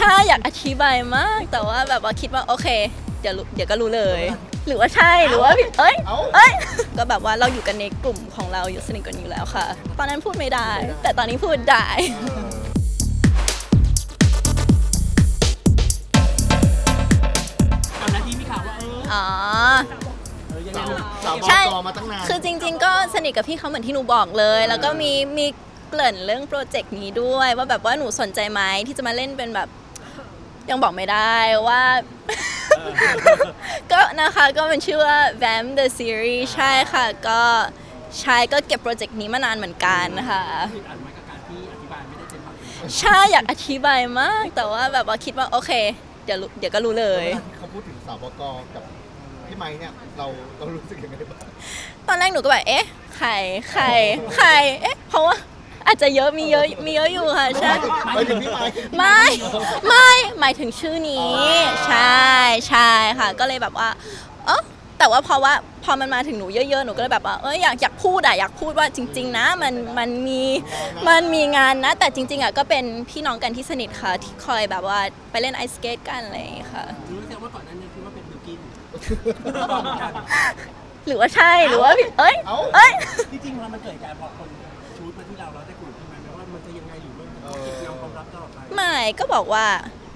ใช่อยากอธิบายมาก แต่ว่าแบบว่าคิดว่าโอเค เดี๋ยวรู้เดี๋ยวก็รู้เลย หรือว่าใช่หรือว่าผิดเอ้ยเอ้าเอ้ยก็แบบว่าเราอยู่กันในกลุ่มของเราอยู่สนิทกันอยู่แล้วค่ะ ตอนนั้นพูดไม่ได้ แต่ตอนนี้พูดได้ตอนนั้นที่มีข่าวว่าเอออ๋อ เออยังไงสาวลูกสาวบใช่กมาตั้งนานคือจริง ๆ ก็สนิทกับพี่เขาเหมือนที่หนูบอกเลย แล้วก็มีมีเกริ่นเรื่องโปรเจกต์นี้ด้วย ว่าแบบว่าหนูสนใจไหมที่จะมาเล่นเป็นแบบ ยังบอกไม่ได้ว่า ก็นะคะก็มันชื่อว่า Vamp the Series ใช่ค่ะ ก็ใช่ก็เก็บโปรเจกต์นี้มานานเหมือนกันค่ะผิดอันไหมกับการที่อธิบายไม่ได้เต็มปากเต็มคำใช่อยากอธิบายมาก แต่ว่าแบบว่าคิดว่าโอเค เดี๋ยวรู้เดี๋ยวก็รู้เลย เขาพูดถึงสาวบกกับพี่ไม้เนี่ยเราเรารู้สึกยังไงบ้าง ตอนแรกหนูก็แบบ เอ๊ะ ใคร ใคร ใคร เอ๊ะ เพราะว่า อาจจะเยอะมีเยอะมีเยอะอยู่ค่ะใช่ ไปถึงพี่ไม้ไม่ไม่หมายถึงชื่อนี้ ใช่ใช่ค่ะ ก็เลยแบบว่า เออแต่ว่าเพราะว่าพอมันมาถึงหนูเยอะๆหนูก็เลยแบบว่าเอออยากอยากพูดอะอยากพูดว่าจริง ๆ นะมันมันมีมันมีงานนะ แต่จริง ๆอะก็เป็นพี่น้องกันที่สนิทค่ะ ที่คอยแบบว่าไปเล่นไอสเกตกันอะไรอย่างเงี้ยค่ะ รู้แต่ว่าก่อนหนั้นยังคิดว่าเป็นบิวกินหรือว่าใช่หรือว่าผิดเอ้ยเอ้าเอ้ยที่จริงพอมันเกิดการพอคน ตลอดไปไม่ก็บอกว่า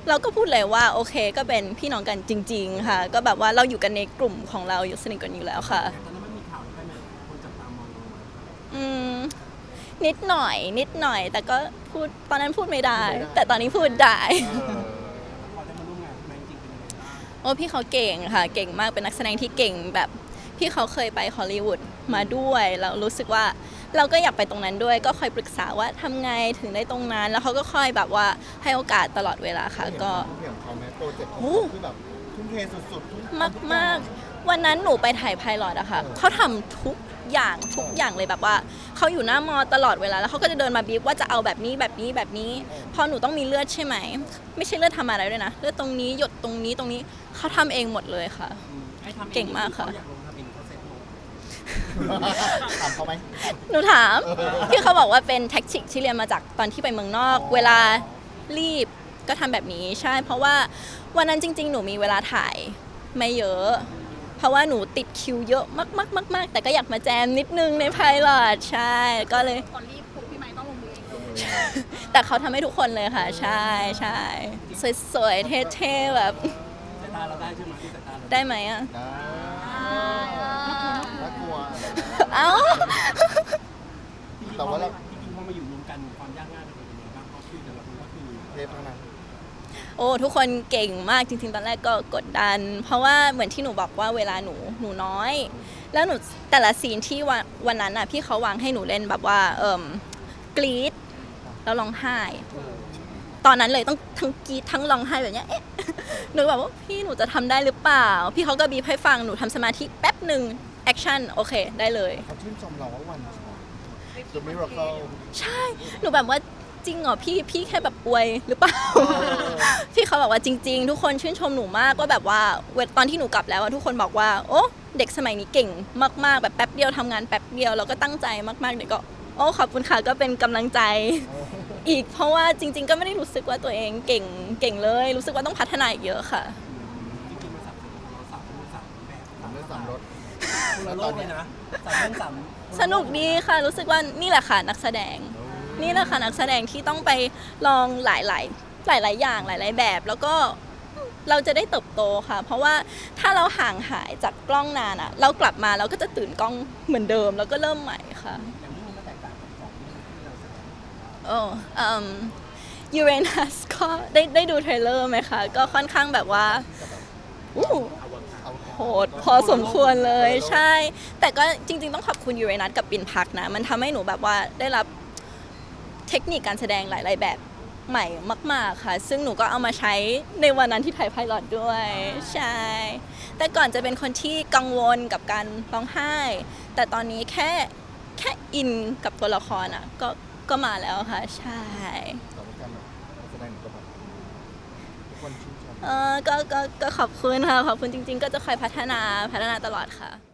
เราก็พูดเลยว่าโอเคก็เป็นพี่น้องกันจริง ๆ ค่ะ ก็แบบว่าเราอยู่กันในกลุ่มของเราอยู่สนิทกันอยู่แล้วค่ะ ตอนนั้นมันมีข่าวได้ไหมคนจับตามองเราไหมอืมนิดหน่อย นิดหน่อย แต่ก็พูดตอนนั้นพูดไม่ได้แต่ตอนนี้พูดได้เออพอได้มาร่วมงานพี่ไมค์จริงๆเป็นยังไงบ้างโอ้พี่เขาเก่งค่ะ เก่งมากเป็นนักแสดงที่เก่งแบบ พี่เขาเคยไปฮอลลีวูดมาด้วย เรารู้สึกว่า เราก็อยากไปตรงนั้นด้วยก็คอยปรึกษาว่าทำไงถึงได้ตรงนั้น แล้วเขาก็คอยแบบว่าให้โอกาสตลอดเวลาค่ะ ก็ เห็นเขาไหมโปรเจกต์ของโอ้เขาคือแบบทุ่มเทสุดๆทุ่มากมากๆวันนั้นหนูไปถ่ายไพลอตอะค่ะเขาทำทุกอย่างทุกอย่างเลยแบบว่า เขาอยู่หน้ามอตลอดเวลา แล้วเขาก็จะเดินมาบีบว่าจะเอาแบบนี้แบบนี้แบบนี้ พอหนูต้องมีเลือดใช่ไหม ไม่ใช่เลือดธรรมดาด้วยนะ เลือดตรงนี้หยดตรงนี้ตรงนี้ เขาทำเองหมดเลยค่ะ ไอ้ทำองเก่งมากค่ะเขอยากลง ถามเขาไหม หนูถามที่เขาบอกว่าเป็นแท็กติกที่เรียนมาจากตอนที่ไปเมืองนอก เวลารีบก็ทำแบบนี้ใช่ เพราะว่าวันนั้นจริง ๆ หนูมีเวลาถ่ายไม่เยอะ เพราะว่าหนูติดคิวเยอะมากๆๆๆแต่ก็อยากมาแจมนิดนึงในไพลอตใช่ก็เลยก่อนรีบปุ๊บพี่ไม้ต้องลงมือเองเลยแต่เขาทำให้ทุกคนเลยค่ะ ใช่ใช่สวยๆเท่ๆแบบ สายตาเราได้ใช่ไหมที่สายตาเราได้ไหมอะ ได้น่ากลัว เอ้า แต่ว่าเรา จริงๆพอมาอยู่รวมกันความยากง่ายมันเป็นยังไงบ้างเพราะคือแต่ละคนก็คือเทปเท่านั้นโอ้ทุกคนเก่งมากจริงๆ ตอนแรกก็กดดัน เพราะว่าเหมือนที่หนูบอกว่าเวลาหนูหนูน้อย แล้วหนูแต่ละซีนที่วันวันนั้นอะพี่เขาวางให้หนูเล่นแบบว่าเอิ่มกรี๊ดแล้วร้องไห้ ตอนนั้นเลยต้องทั้งกรี๊ดทั้งร้องไห้แบบเนี้ยเอ๊ะ หนูแบบว่าพี่หนูจะทำได้หรือเปล่า พี่เขาก็บีบให้ฟังหนูทำสมาธิแป๊บหนึ่ง แอคชั่นโอเคได้เลย เขาชื่นชมเราว่าวัน The Miracle ใช่ หนูแบบว่าจริงเหรอพี่พี่แค่แบบอวยหรือเปล่า พี่เขาบอกว่าจริง ๆ ทุกคนชื่นชมหนูมากว่าแบบว่าเวลตอนที่หนูกลับแล้วอะทุกคนบอกว่า โอ้เด็กสมัยนี้เก่งมากๆ แบบแป๊บเดียวทำงานแป๊บเดียวแล้วก็ตั้งใจมากๆเด็กก็ โอ้ขอบคุณค่ะก็เป็นกำลังใจ อีกเพราะว่าจริง ๆ ก็ไม่ได้รู้สึกว่าตัวเองเก่งเก่งเลย รู้สึกว่าต้องพัฒนาอีกเยอะค่ะ จริงๆมันสับสนเราสับเป็นสับแบบสามเรื่องสามรถ คนละโลกเลยนะสับเรื่องสับสนุกดีค่ะรู้สึกว่านี่แหละค่ะนักแสดง นี่แหละค่ะนักแสดงที่ต้องไปลองหลาย ๆ หลาย ๆ อย่างหลาย ๆ แบบ แล้วก็เราจะได้เติบโตค่ะ เพราะว่าถ้าเราห่างหายจากกล้องนานอะเรากลับมาเราก็จะตื่นกล้องเหมือนเดิม แล้วก็เริ่มใหม่ค่ะอย่างนี้มันแตกต่างกับของที่เราแสดงโอ้อืมยูเรนัสก็ได้ได้ดูเทรลเลอร์ไหมคะ ก็ค่อนข้างแบบว่าอู้เอา โหดพอสมควรเลยใช่ แต่ก็จริง ๆ ต้องขอบคุณยูเรนัสกับปินพักนะ มันทำให้หนูแบบว่าได้รับเทคนิคการแสดงหลาย ๆ แบบใหม่มาก ๆ ค่ะ ซึ่งหนูก็เอามาใช้ในวันนั้นที่ถ่ายไพลอตด้วย ใช่ แต่ก่อนจะเป็นคนที่กังวลกับการร้องไห้ แต่ตอนนี้แค่แค่อินกับตัวละครอะก็ก็มาแล้วค่ะ ใช่แต่ว่าการแบบแสดงก็แบบทุก คนชื่นชม เออก็ก็ก็ขอบคุณค่ะ ขอบคุณจริง ๆ ก็จะคอยพัฒนาพัฒนาตลอดค่ะ